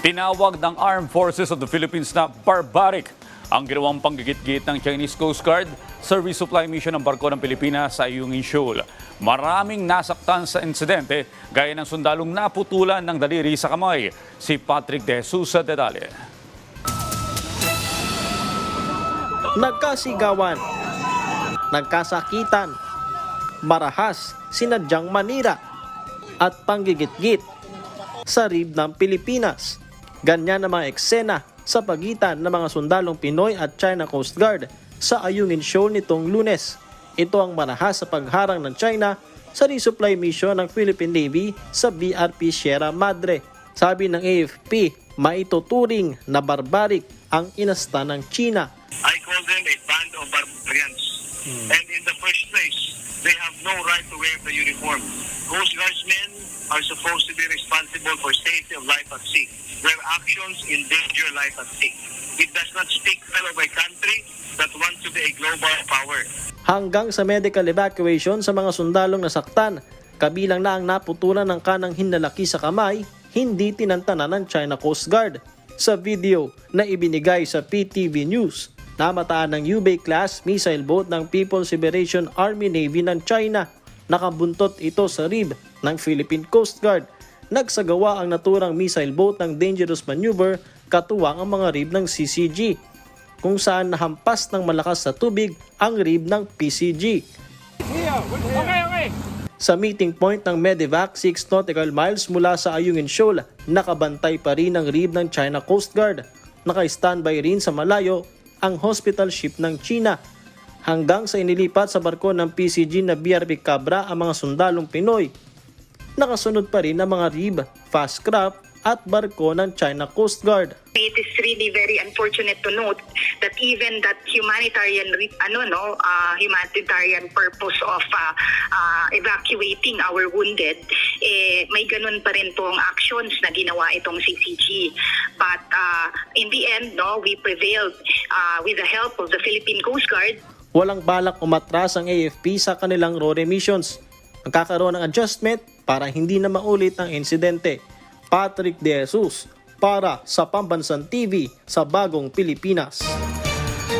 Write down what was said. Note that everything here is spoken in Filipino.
Tinawag ng Armed Forces of the Philippines na barbaric ang ginawang panggigit-git ng Chinese Coast Guard sa resupply mission ng barko ng Pilipinas sa Ayungin Shoal. Maraming nasaktan sa insidente gaya ng sundalong naputulan ng daliri sa kamay. Si Patrick De Sousa Dedale. nagkasigawan, nagkasakitan, marahas, sinadyang manira, at panggigit-git sa rib ng Pilipinas. Ganyan ang mga eksena sa pagitan ng mga sundalong Pinoy at China Coast Guard sa Ayungin Shoal nitong lunes. Ito ang marahas sa pagharang ng China sa resupply mission ng Philippine Navy sa BRP Sierra Madre. Sabi ng AFP, maituturing na barbaric ang inasta ng China I call them a band of barbarians. And in the first place, they have no right to wear the uniform. Coast Guardsmen are supposed to be responsible for safety of life at sea. Their actions endanger life at sea. It does not speak well of a country that wants to be a global power. hanggang sa medical evacuation sa mga sundalong nasaktan. Kabilang na ang naputulan ng kanang hinlalaki sa kamay, hindi tinantanan ng China Coast Guard. Sa video na ibinigay sa PTV News, namataan ng Ubay-class missile boat ng People's Liberation Army Navy ng China. Nakabuntot ito sa rib ng Philippine Coast Guard. Nagsagawa ang naturang missile boat ng dangerous maneuver katuwang ang mga rib ng CCG kung saan nahampas ng malakas sa tubig ang rib ng PCG. Sa meeting point ng Medevac 6 nautical miles mula sa Ayungin Shoal, nakabantay pa rin ang rib ng China Coast Guard. Naka-standby rin sa malayo ang hospital ship ng China. Hanggang sa inilipat sa barko ng PCG na BRP Cabra ang mga sundalong Pinoy. Nakasunod pa rin ang mga rib, fast craft at barko ng China Coast Guard. it is really very unfortunate to note that even that humanitarian ano no uh, humanitarian purpose of uh, uh, evacuating our wounded eh may ganun pa rin pong actions na ginawa itong CCG but uh, in the end no we prevailed uh, with the help of the Philippine Coast Guard walang balak umatras ang AFP sa kanilang RORE missions. Magkakaroon ng adjustment para hindi na maulit ang insidente. Patrick De Jesus para sa Pambansang TV sa Bagong Pilipinas.